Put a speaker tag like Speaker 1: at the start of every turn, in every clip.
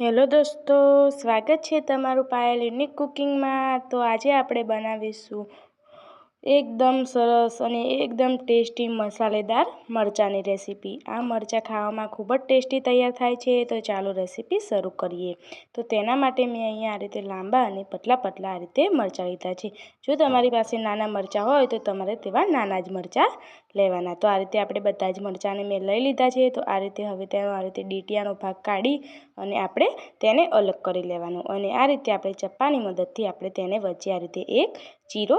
Speaker 1: Hello દોસ્તો સ્વાગત છે તમારું પાયલ યુનિક કુકિંગમાં. તો આજે આપણે બનાવીશું એકદમ સરસ અને એકદમ ટેસ્ટી મસાલેદાર મરચાંની રેસીપી. આ મરચાં ખાવામાં ખૂબ જ ટેસ્ટી તૈયાર થાય છે, તો ચાલો રેસીપી શરૂ કરીએ. તો તેના માટે મેં અહીંયા આ રીતે લાંબા અને પતલા પતલા આ રીતે મરચાં લીધા છે. જો તમારી પાસે નાના મરચાં હોય, તો તમારે તેવા નાના જ મરચાં લેવાના. તો આ રીતે આપણે બધા જ મરચાંને મેં લઈ લીધા છે, તો આ રીતે હવે તેનો આ રીતે ડીટીયાનો ભાગ કાઢી અને આપણે તેને અલગ કરી લેવાનો. અને આ રીતે આપણે ચપ્પાની મદદથી આપણે તેને વચ્ચે આ રીતે એક ચીરો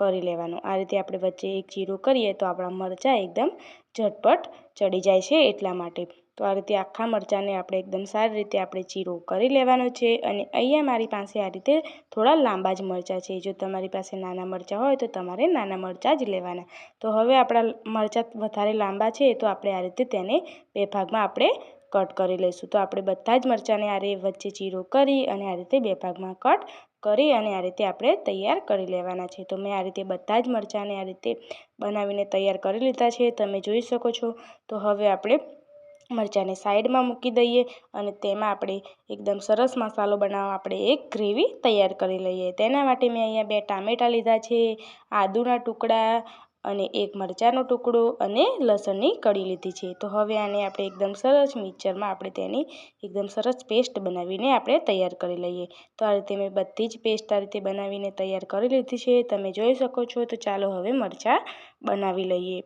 Speaker 1: કરી લેવાનું. આ રીતે આપણે વચ્ચે એક જીરું કરીએ તો આપણા મરચાં એકદમ ઝટપટ ચડી જાય છે એટલા માટે. તો આ રીતે આખા મરચાંને આપણે એકદમ સારી રીતે આપણે ચીરો કરી લેવાનો છે અને અહીંયા મારી પાસે આ રીતે થોડા લાંબા જ મરચાં છે. જો તમારી પાસે નાના મરચાં હોય તો તમારે નાના મરચાં જ લેવાના. તો હવે આપણા મરચાં વધારે લાંબા છે તો આપણે આ રીતે તેને બે ભાગમાં આપણે કટ કરી લઈશું. તો આપણે બધા જ મરચાંને આ રીતે વચ્ચે ચીરો કરી અને આ રીતે બે ભાગમાં કટ કરી અને આ રીતે આપણે તૈયાર કરી લેવાના છે. તો મેં આ રીતે બધા જ મરચાંને આ રીતે બનાવીને તૈયાર કરી લીધા છે. તમે જોઈ શકો છો. તો હવે આપણે મરચાંને સાઈડમાં મૂકી દઈએ અને તેમાં આપણે એકદમ સરસ મસાલો બનાવવા આપણે એક ગ્રેવી તૈયાર કરી લઈએ. તેના માટે મેં અહીંયા બે ટામેટાં લીધા છે, આદુના ટુકડા અને એક મરચાંનો ટુકડો અને લસણની કળી લીધી છે. તો હવે આને આપણે એકદમ સરસ મિક્સરમાં આપણે તેની એકદમ સરસ પેસ્ટ બનાવીને આપણે તૈયાર કરી લઈએ. તો આ રીતે મેં બધી જ પેસ્ટ આ રીતે બનાવીને તૈયાર કરી લીધી છે. તમે જોઈ શકો છો. તો ચાલો હવે મરચાં બનાવી લઈએ.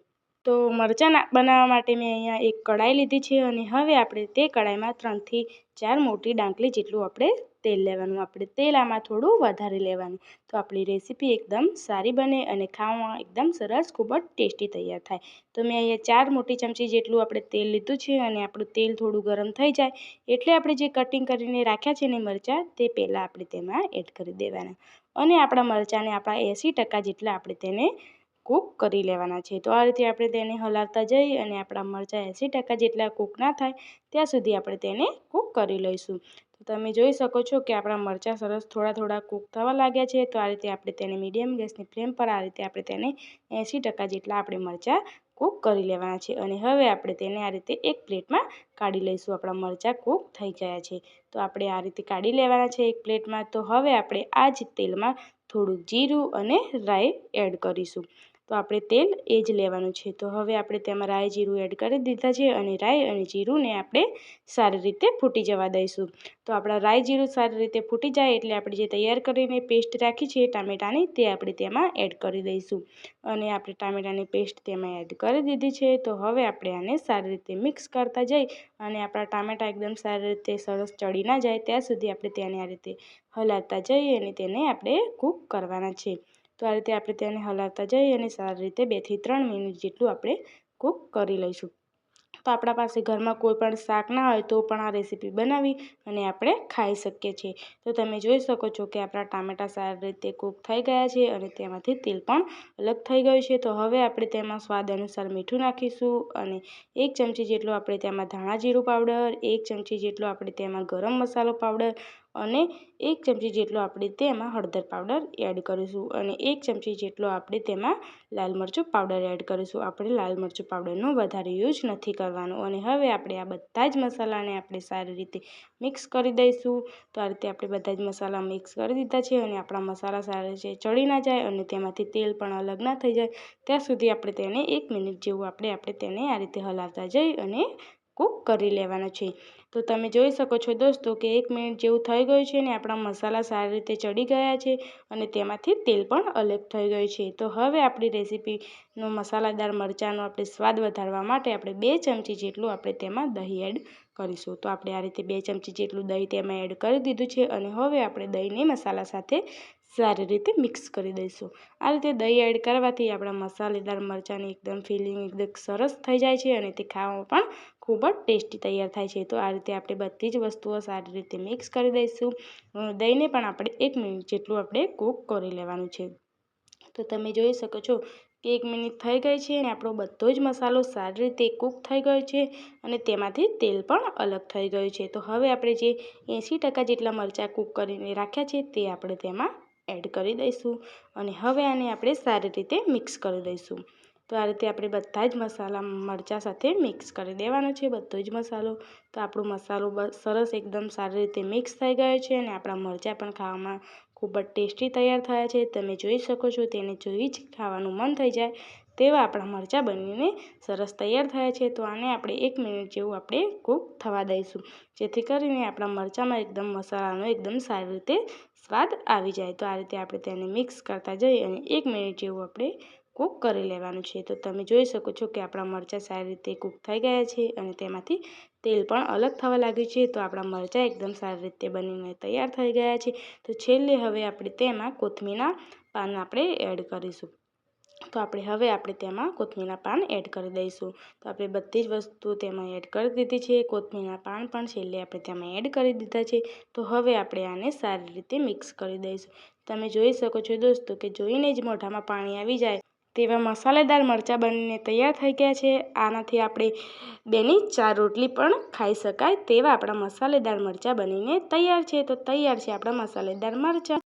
Speaker 1: તો મરચાં બનાવવા માટે મેં અહીંયા એક કઢાઈ લીધી છે અને હવે આપણે તે કઢાઈમાં ત્રણથી ચાર મોટી ડાંકલી જેટલું આપણે તેલ લેવાનું, આપણે તેલ આમાં થોડું વધારે લેવાનું. તો આપણી રેસીપી એકદમ સારી બને અને ખાવામાં એકદમ સરસ ખૂબ જ ટેસ્ટી તૈયાર થાય. તો મેં અહીંયા ચાર મોટી ચમચી જેટલું આપણે તેલ લીધું છે અને આપણું તેલ થોડું ગરમ થઈ જાય. એટલે આપણે જે કટિંગ કરીને રાખ્યા છે ને મરચાં, તે પહેલાં આપણે તેમાં એડ કરી દેવાના. અને આપણા મરચાંને આપણા એંસી ટકા જેટલા આપણે તેને કૂક કરી લેવાના છે. તો આ રીતે આપણે તેને હલાવતા જઈ અને આપણા મરચાં એંસી ટકા જેટલા કૂક ના થાય, ત્યાં સુધી આપણે તેને કૂક કરી લઈશું. તમે જોઈ શકો છો કે આપણા મરચાં સરસ થોડા થોડા કૂક થવા લાગ્યા છે. તો આ રીતે આપણે તેને મીડિયમ ગેસની ફ્લેમ પર આ રીતે આપણે તેને એંસી ટકા જેટલા આપણે મરચાં કૂક કરી લેવાના છે. અને હવે આપણે તેને આ રીતે એક પ્લેટમાં કાઢી લઈશું. આપણા મરચાં કૂક થઈ ગયા છે. તો આપણે આ રીતે કાઢી લેવાના છે એક પ્લેટમાં. તો હવે આપણે આ જ તેલમાં થોડુંક જીરું અને રાઈ એડ કરીશું. તો આપણે તેલ એ જ લેવાનું છે. તો હવે આપણે તેમાં રાઈ જીરું એડ કરી દીધા છે અને રાઈ અને જીરુંને આપણે સારી રીતે ફૂટી જવા દઈશું. તો આપણા રાઈ જીરું સારી રીતે ફૂટી જાય એટલે આપણે જે તૈયાર કરીને પેસ્ટ રાખી છે ટામેટાની તે આપણે તેમાં એડ કરી દઈશું. અને આપણે ટામેટાની પેસ્ટ તેમાં એડ કરી દીધી છે. તો હવે આપણે આને સારી રીતે મિક્સ કરતા જઈ અને આપણા ટામેટા એકદમ સારી રીતે સરસ ચડી ના જાય ત્યાં સુધી આપણે તેને આ રીતે હલાવતા જઈએ અને તેને આપણે કૂક કરવાના છે. તો આ રીતે આપણે તેને હલાવતા જઈએ અને સારી રીતે બેથી ત્રણ મિનિટ જેટલું આપણે કૂક કરી લઈશું. તો આપણા પાસે ઘરમાં કોઈ પણ શાક ના હોય તો પણ આ રેસીપી બનાવી અને આપણે ખાઈ શકીએ છીએ. તો તમે જોઈ શકો છો કે આપણા ટામેટાં સારી રીતે કૂક થઈ ગયા છે અને તેમાંથી તેલ પણ અલગ થઈ ગયું છે. તો હવે આપણે તેમાં સ્વાદ અનુસાર મીઠું નાખીશું અને એક ચમચી જેટલું આપણે તેમાં ધાણા જીરું પાવડર એક ચમચી જેટલો આપણે તેમાં ગરમ મસાલો પાવડર અને એક ચમચી જેટલો આપણે તેમાં હળદર પાવડર એડ કરીશું અને એક ચમચી જેટલો આપણે તેમાં લાલ મરચું પાવડર એડ કરીશું. આપણે લાલ મરચું પાવડરનો વધારે યુઝ નથી કરવાનો. અને હવે આપણે આ બધા જ મસાલાને આપણે સારી રીતે મિક્સ કરી દઈશું. તો આ રીતે આપણે બધા જ મસાલા મિક્સ કરી દીધા છે અને આપણા મસાલા સારા રીતે ચડી ના જાય અને તેમાંથી તેલ પણ અલગ ના થઈ જાય. ત્યાં સુધી આપણે તેને એક મિનિટ જેવું આપણે આપણે તેને આ રીતે હલાવતા જઈ અને કૂક કરી લેવાનો છે. તો તમે જોઈ શકો છો દોસ્તો કે એક મિનિટ જેવું થઈ ગયું છે ને આપણા મસાલા સારી રીતે ચડી ગયા છે અને તેમાંથી તેલ પણ અલગ થઈ ગયું છે. તો હવે આપણી રેસીપીનો મસાલાદાર મરચાંનો આપણે સ્વાદ વધારવા માટે આપણે બે ચમચી જેટલું આપણે તેમાં દહીં એડ કરીશું. તો આપણે આ રીતે બે ચમચી જેટલું દહીં તેમાં એડ કરી દીધું છે અને હવે આપણે દહીંને મસાલા સાથે સારી રીતે મિક્સ કરી દઈશું. આ રીતે દહીં એડ કરવાથી આપણા મસાલેદાર મરચાંની એકદમ ફિલિંગ એકદમ સરસ થઈ જાય છે અને તે ખાવામાં પણ ખૂબ જ ટેસ્ટી તૈયાર થાય છે. તો આ રીતે આપણે બધી જ વસ્તુઓ સારી રીતે મિક્સ કરી દઈશું. દહીંને પણ આપણે એક મિનિટ જેટલું આપણે કૂક કરી લેવાનું છે. તો તમે જોઈ શકો છો કે એક મિનિટ થઈ ગઈ છે અને આપણો બધો જ મસાલો સારી રીતે કૂક થઈ ગયો છે અને તેમાંથી તેલ પણ અલગ થઈ ગયું છે. તો હવે આપણે જે એંસી ટકા જેટલા મરચાં કૂક કરીને રાખ્યા છે તે આપણે તેમાં એડ કરી દઈશું અને હવે આને આપણે સારી રીતે મિક્સ કરી દઈશું. તો આ રીતે આપણે બધા જ મસાલા મરચાં સાથે મિક્સ કરી દેવાનો છે, બધો જ મસાલો. તો આપણો મસાલો સરસ એકદમ સારી રીતે મિક્સ થઈ ગયો છે અને આપણા મરચાં પણ ખાવામાં ખૂબ જ ટેસ્ટી તૈયાર થયા છે. તમે જોઈ શકો છો તેને જોઈ જ ખાવાનું મન થઈ જાય તેવા આપણા મરચાં બનીને સરસ તૈયાર થયા છે. તો આને આપણે એક મિનિટ જેવું આપણે કૂક થવા દઈશું. જેથી કરીને આપણા મરચાંમાં એકદમ મસાલાનો એકદમ સારી રીતે સ્વાદ આવી જાય. તો આ રીતે આપણે તેને મિક્સ કરતા જઈએ અને એક મિનિટ જેવું આપણે કૂક કરી લેવાનું છે. તો તમે જોઈ શકો છો કે આપણા મરચાં સારી રીતે કૂક થઈ ગયા છે અને તેમાંથી તેલ પણ અલગ થવા લાગ્યું છે. તો આપણા મરચાં એકદમ સારી રીતે બનીને તૈયાર થઈ ગયા છે. તો છેલ્લે હવે આપણે તેમાં કોથમીરના પાન આપણે એડ કરીશું. તો આપણે હવે આપણે તેમાં કોથમીરના પાન એડ કરી દઈશું. તો આપણે બધી જ વસ્તુ તેમાં એડ કરી દીધી છે. કોથમીરના પાન પણ છેલ્લે આપણે તેમાં એડ કરી દીધા છે. તો હવે આપણે આને સારી રીતે મિક્સ કરી દઈશું. તમે જોઈ શકો છો દોસ્તો કે જોઈને જ મોઢામાં પાણી આવી જાય. તેવા મસાલેદાર મરચાં બનીને તૈયાર થઈ ગયા છે. આનાથી આપણે બેની ચાર રોટલી પણ ખાઈ શકાય તેવા આપણા મસાલેદાર મરચાં બનીને તૈયાર છે. તો તૈયાર છે આપણા મસાલેદાર મરચાં.